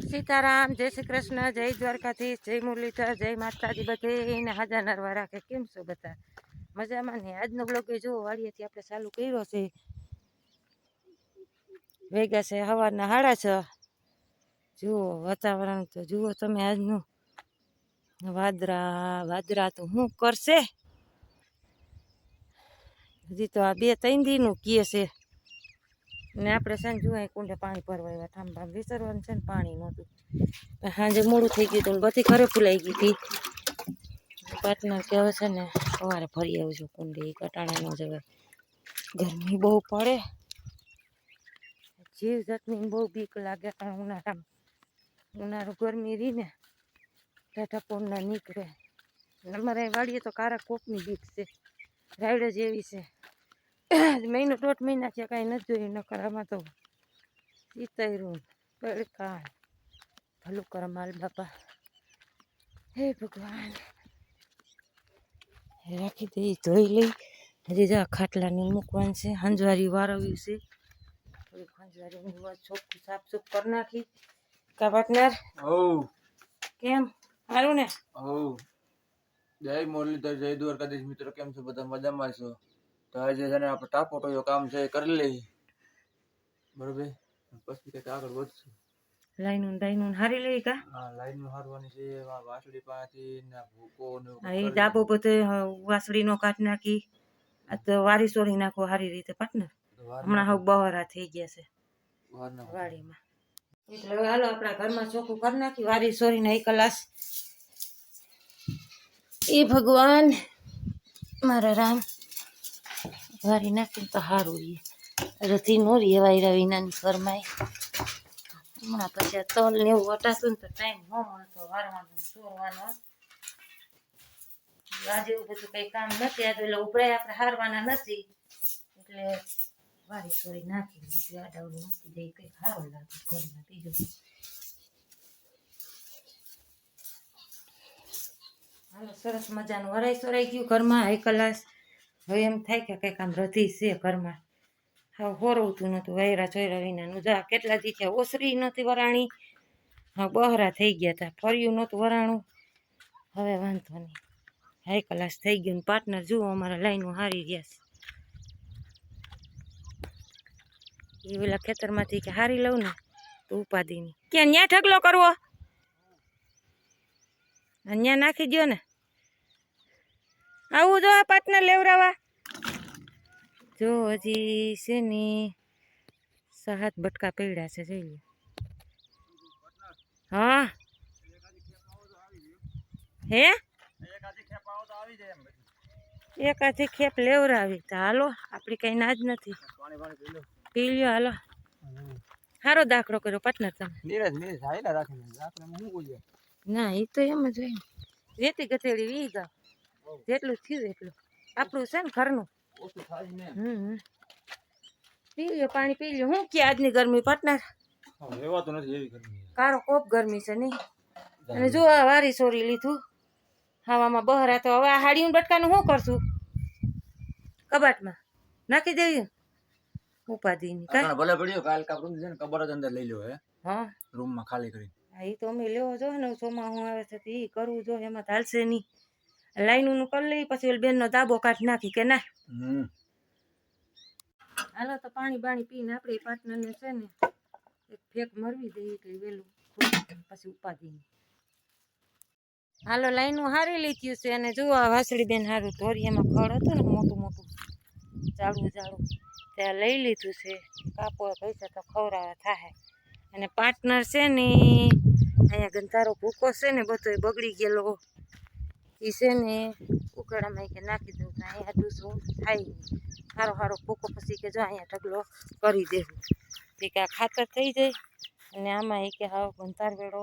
સીતારામ, જય શ્રી કૃષ્ણ, જય દ્વારકાથી જય મુરલીધર, જય માતાજી, બધે હાજર નરવા રાખે. કેમ છો બધા? મજામાં ને? આજનો બ્લોગ એ જુઓ વાડીએથી આપણે ચાલુ કર્યો છે. વેગા છે, સવારના હાડા છ. જુઓ વાતાવરણ તો જુઓ તમે આજનું. વાદરા વાદરા તો શું કરશે? હજી તો આ બે ત્રણ દીનું કીએ છે. ને આપણે સાંજ અહીં કુંડે પાણી ભરવા આવ્યા, થાંભા વિસરવાનું છે ને પાણી નહોતું. સાંજે મોડું થઈ ગયું હતું બધી ઘરે ફૂલાઈ ગઈ હતી. પાર્ટનર કે છે ને સવારે ફરી આવજો કુંડે એ કટાણે ન જવાય ગરમી બહુ પડે. જીવ જાતની બહુ બીક લાગે પણ ઉનાળામાં. ઉનાળો ગરમી રહી ને ટાટા પોરના નીકળે. અમારે વાડીએ તો કારા કોકની બીક છે. રાયડ જેવી છે. મહિનો દોઢ મહિના છે કાંઈ નથી જોયું નકર આમાં તો સીતાયરું પડકાર ભલું કર માલ બાપા. હે ભગવાન. રાખી દઈ ધોઈ લઈ. હજી જા ખાટલાની મૂકવાનું છે હંજવારી વારવ્યું છે. થોડીક હંજવારીની ચોખ્ખું સાફ સૂફ કરી નાખી. કા પાર્ટનર? કેમ? સારું ને? જય મુરલીધર જય દ્વારકાધીશ મિત્રો કેમ છો? બધા મજામાં છો? તો આજે છે ને આપણે ટાપોટો કામ છે કરી લઈ બરોબર? પછી કંઈક આગળ વધશું. લાઈન ડાઈનું હારી લઈ કા? હા લાઈન હારવાની છે વાસળી પાસેથી ને ભૂકો ને એ ડાબો ડાબો વાસળી નો કાટ નાખી આ તો વારી સોરી નાખો હારી રીતે પાર્ટનર હમણાં હવે બહારા થઈ ગયા છે. વાડીમાં. એટલે હવે હાલો આપણા ઘરમાં ચોખ્ખું કરી નાખી વારી સોરીને એક કલાસ એ ભગવાન મારા રામ. વારી નાખીને તો સારું રહીએ રથી ન રહીએ વાયરા વિનાની ઘરમાં હમણાં પછી આ તલ ને એવું વટાશું ને તો ટાઈમ ન મળતો. વારવાનો ચોરવાનો. આજે એવું બધું કંઈ કામ નથી આજે એટલે ઉપરાય આપણે હારવાના નથી. એટલે વારી સોરી નાખી બધું આડાવડું મૂકી દઈ કંઈ સારું લાગે ઘરમાં બીજું હાલો, સરસ મજાનું. વરાઈ સોરાઈ ગયું ઘરમાં. હાઈ ક્લાસ હવે એમ થાય કે કંઈક આમ રધી છે ઘરમાં. હવે હોરવતું નહોતું વૈરા ચોયરા વિનાનું જા, કેટલા દી છે ઓસરી નહોતી વરાણી. હા, બહરા થઈ ગયા હતા ફર્યું નહોતું વરાણું. હવે વાંધો નહીં. હાઈ ક્લાસ થઈ ગયું ને પાર્ટનર જુઓ અમારા લાઈનો હારી ગયા છે. એ પેલા ખેતરમાંથી કે હારી લઉં ને તો ઉપાધિની ક્યાં ન્યા ઢગલો કરવો? અહીંયા નાખી દ્યો ને. આવું જો આ પાર્ટનર લેવરાવા. જો હજી છે ને સાત બટકા પડ્યા છે જોઈ લે હા. હે? એકાથી ખેપ લેવરાવી. તો હાલો આપણી કઈ ના જ નથી. પી લ્યો હાલો. સારો દાખલો કર્યો પાટનર તમે. નીરજ નીરજ હાઈલા ના એ તો એમ જ હોય. રેતી ગથેડી વી જાવ જેટલું થયું એટલું. આપણું છે ને ઘરનું. હમ. પી લ્યો પાણી પી લ્યો હું કે આજની ગરમી પટનાર રહેવાતું નથી એવી ગરમી કારો કોપ ગરમી છે નહીં. અને જો આ વારી સોરી લીધું હવામાં બહરા તો હવે આ હાડીયું બટકાનું શું કરશું? કબાટમાં. નાખી દેવી ઉપાધિની. કા આપણે ભલે પડ્યો કાલ કાપડું છે ને કબાટ અંદર લઈ લો હે. હા. રૂમમાં ખાલી કરી હા એ તો અમે લેવો જો ને ચોમા હું આવે છે એ કરવું જો એમાં ચાલશે નહીં. લાઈનનું કરી લઈ પછી ઓલી બેનનો દાબો કાઢી નાખી કે ના? હાલો તો પાણી બાણી પીને આપણે પાર્ટનરને છે ને એક ફેક મરવી દઈએ એટલે વહેલું પછી ઉપાધી હાલો લાઈનું હારી લીધ્યું છે અને જુઓ આ વાસળી બેન ધોરી એમાં ખડ હતું ને મોટું મોટું જાડું જાડું ત્યાં લઈ લીધું છે કાપો પૈસા તો ખવડાવવા થાય અને પાર્ટનર છે ને અહીંયા ગંધારો ભૂકો છે ને બધો બગડી ગયેલો. એ છે ને ઉકાળામાં કે નાખી દઉં તો અહીંયા ડૂસું થાય નહીં સારો સારો ભૂકો પછી કે જો અહીંયા ઢગલો કરી દેવું એ કે આ ખાતર થઈ જાય અને આમાં એ કે હાવ ગંધાર વેળો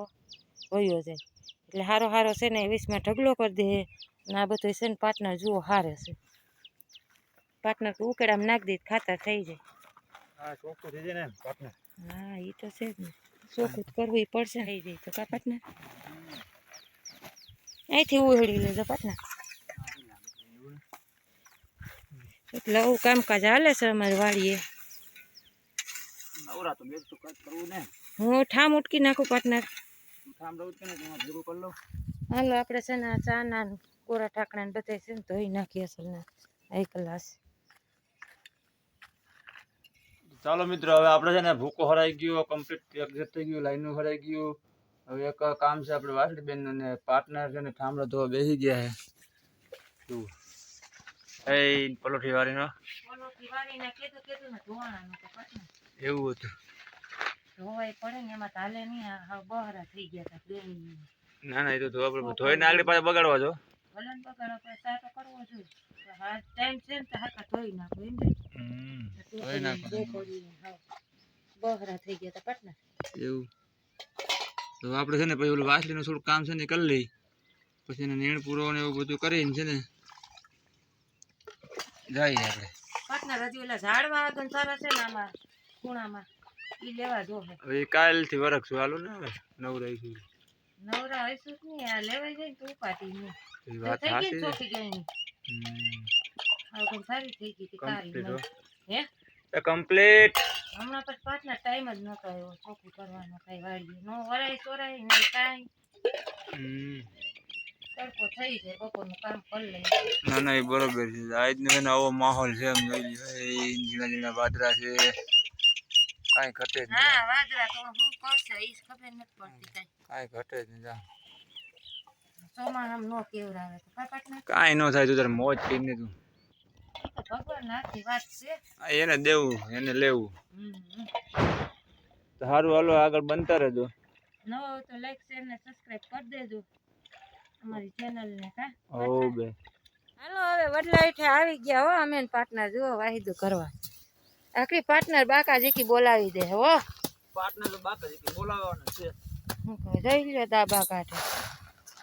વયો જાય એટલે હારો હારો છે ને વીસમાં ઢગલો કરી દે અને આ બધું છે ને પાર્ટનર જુઓ હારે છે પાર્ટનર તો ઉકેડામાં નાખી દે ખાતર થઈ જાય હા એ તો છે જ ને ચોખ્ખું કરવું પડશે થઈ જાય તો કા પાર્ટનર અહીંથી ઉહળી લેજો પાર્ટનર એટલે આવું કામકાજ હાલે છે અમારી વાડીએ. નવરા તો બેગ તો કટ કરવું ને. હું ઠામ ઉટકી નાખું પાર્ટનર કામ રહું કે ને તમારે ભેગું કરી લો હાલો આપણે છે ને આ ચા ના ને કોરા ટાકણા ને બધાય છે ને ધોઈ નાખીએ અસલ ના એક ગ્લાસ. ચાલો મિત્રો હવે આપણે છે ને ભૂકો હરાઈ ગયો કમ્પ્લીટ એક્ઝેક્ટ થઈ ગયું લાઈનનું હરાઈ ગયું. હવે એક કામ છે આપણે વાસળી બેન અને પાર્ટનર છે ને ઠામડો ધોવા બેસી ગયા છે. શું એ પલોઠી વાળીનો. પલોઠી વાળીને કીધું કીધું ને ધોવાણાનું તો પાર્ટનર એવું હતું. ધોવાય પડે ને એમાં તાલે નહીં આ હાવ થઈ ગયા હતા ના ના એ તો ધોવા પડે. ધોઈને આગળ પાછા બગાડવા જો. ભલે ને બગાડો પણ ચા તો કરવો જોઈએ. તો હા ટાઈમ છે ને તો હાકા ધોઈ નાખો એમ ધોઈ નાખો. પડી બહારા થઈ ગયા હતા પાર્ટનર એવું. તો આપણે છે ને પછી ઓલું વાસલીનું થોડું કામ છે ને કરી લઈ પછી એને નીણ પૂરો ને એવું બધું કરીને છે ને જઈએ આપણે. પાર્ટનર હજી ઓલા ઝાડવા આગળ સારા છે ને આમાં ખૂણામાં. ઈ લેવા જો હે. હવે કાલથી વરખ છું હાલો ને હવે નવરા હઈશું જ નહીં આ લેવાઈ જાય તો ઉપાતી નહીં. વાત થઈ ગઈ સાચી ને છે. ચોખી ગઈ હમ. આ સારી થઈ ગઈ હતી કાળી Complete હો. એ કમ્પ્લીટ હમણાં પછી પાછલા ટાઈમ જ નતો આવ્યો ચોખ્ખું કરવાનો કઈ વાળી નો વરાય સોરાય નહીં કાંઈ. તડકો થઈ જાય બપોરનું કામ કરી લઈએ. ના ના એ બરોબર છે. આજનો આવો માહોલ છે એમ જોઈ લ્યો. ઝીણા ઝીણા વાદરા છે. કાંઈ ઘટે જ હા વાદળા તો શું કરશે ઈ ખબર નથી પડતી કાંઈ. ઘટે જ નહીં ચોમાસામાં નો કેવડાવે કાંઈ ન થાય તું તારે મોજ કરીને તું તો ભગવાન નાખી વાત છે આ એને દેવું એને લેવું. તો સારું હાલો આગળ બનતા રહેજો. નવો તો લાઈક શેર ને સબસ્ક્રાઇબ કરી દેજો. અમારી ચેનલ ને કા? ઓ બે. હાલો હવે વડલા હેઠે આવી ગયા હો અમે પાર્ટનર જુઓ વાહિદુ કરવા આખરી પાર્ટનર બાકા જીકી બોલાવી દે હો. પાર્ટનર તો બાપ જ બોલાવવાના છે. હું કહું જઈ લ્યો દાબા કાંઠે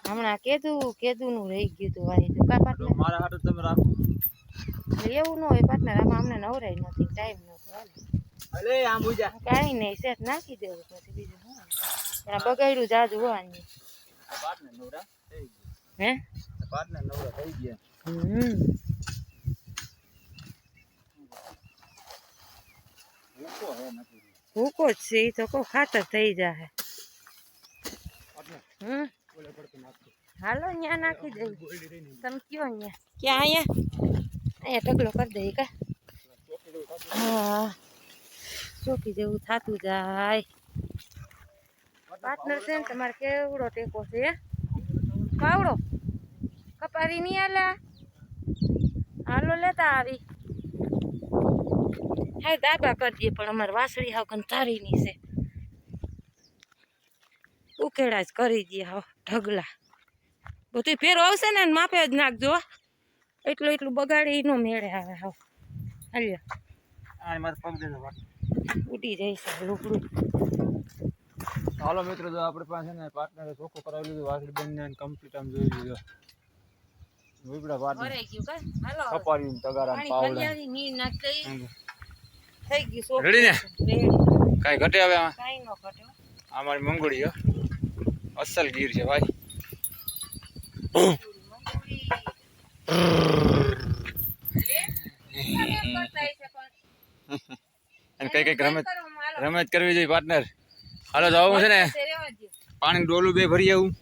હમણાં કેદું કેદું નું રહી ગયું તું વાહિદુ. કા પાર્ટનર મારા હાટું તમે રાખો. એટલે એવું ન હોય પાર્ટનર આમાં અમને નવરાય નથી ટાઈમ નતો ભલે આમ ઉજા. કાઈ નહીં સેટ નાખી દેવું પછી બીજું શું પણ બગાડ્યું જાજુ હોવાની. પાર્ટનર નવરા થઈ હે? પાર્ટનર નવરા થઈ ગયા. હમ. ભૂકો જ છે એ તો કહો ખાતર થઈ જાય હમ. હાલો અહીંયા નાખી દેવું. તમે કયો અહીંયા ક્યાં અહીંયા? અહીંયા ઢગલો કરી દઈએ કા. હા. ચોકી જેવું થતું જાય. પાર્ટનર છે ને તમારે કેવડો ટેકો છે? કાવડો કપારી નહીં આલા? હાલો, લેતા આવી. હા દાબા કરી દઈએ પણ અમારે વાસળી હાવ નહીં છે. ઉકેડા જ કરી દઈએ હાવ ઢગલા. બધું ફેરો આવશે ને માપે જ નાખજો. એટલું એટલું બગાડી નો મેળે આવે હાવ. હાલ્યો. આ મારે પગ દેજો જાય છે લુગડું. હાલો મિત્રો જો આપણે પાસે ને પાર્ટનરે ચોખ્ખું કરાવી લીધું વાસડી બેન ને કમ્પ્લીટ આમ જોઈ લીધો. વીપડા પાર્ટનર ભરાઈ ગયું કા હાલો હવે. કપારી તગારા પાવડા. થઈ ગયું Ready ને? કાઈ કાંઈ ઘટે હવે આમાં? કાઈ નો ઘટ્યો આ મારી મંગોળી હો. અસલ ગીર છે ભાઈ અને કઈ કંઈક રમત રમત કરવી જોઈએ પાર્ટનર હાલો જવું છે ને. પાણી ડોલું બે ભરી આવું.